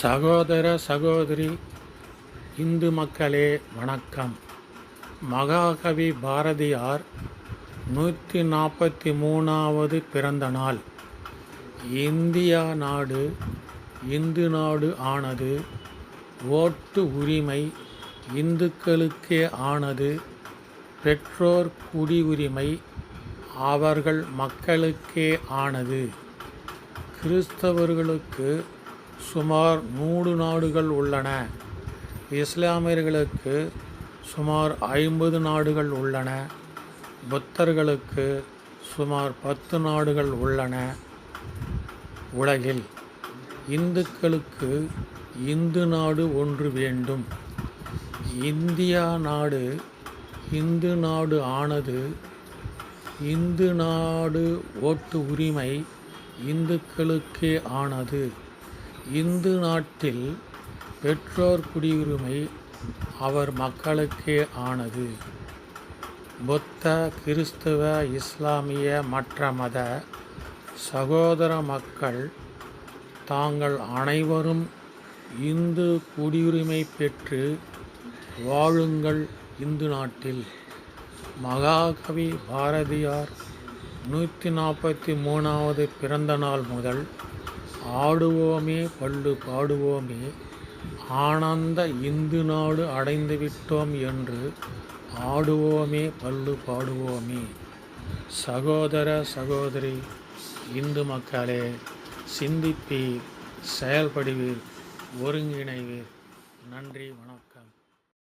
சகோதர சகோதரி இந்து மக்களே வணக்கம். மகாகவி பாரதியார் நூற்றி நாற்பத்தி மூணாவது பிறந்த நாள். இந்தியா நாடு இந்து நாடு ஆனது ஓட்டு உரிமை இந்துக்களுக்கே ஆனது பெற்றோர் குடியுரிமை அவர்கள் மக்களுக்கே ஆனது. கிறிஸ்தவர்களுக்கு சுமார் நூறு நாடுகள் உள்ளன. இஸ்லாமியர்களுக்கு சுமார் ஐம்பது நாடுகள் உள்ளன. புத்தர்களுக்கு சுமார் பத்து நாடுகள் உள்ளன. உலகில் இந்துக்களுக்கு இந்து நாடு ஒன்று வேண்டும். இந்தியா நாடு இந்து நாடு ஆனது இந்து நாடு ஓட்டு உரிமை இந்துக்களுக்கே ஆனது. இந்து நாட்டில் பெற்றோர் குடியுரிமை அவர் மக்களுக்கே ஆனது. புத்த கிறிஸ்துவ இஸ்லாமிய மற்ற மத சகோதர மக்கள் தாங்கள் அனைவரும் இந்து குடியுரிமை பெற்று வாழுங்கள் இந்து நாட்டில். மகாகவி பாரதியார் நூற்றி நாற்பத்தி மூணாவது பிறந்த நாள் முதல் ஆடுவோமே பள்ளு பாடுவோமே ஆனந்த இந்து நாடு அடைந்து விட்டோம் என்று ஆடுவோமே பள்ளு பாடுவோமே சகோதர சகோதரி இந்து மக்களே சிந்திப்பீர் செயல்படுவீர் ஒருங்கிணைவீர். நன்றி வணக்கம்.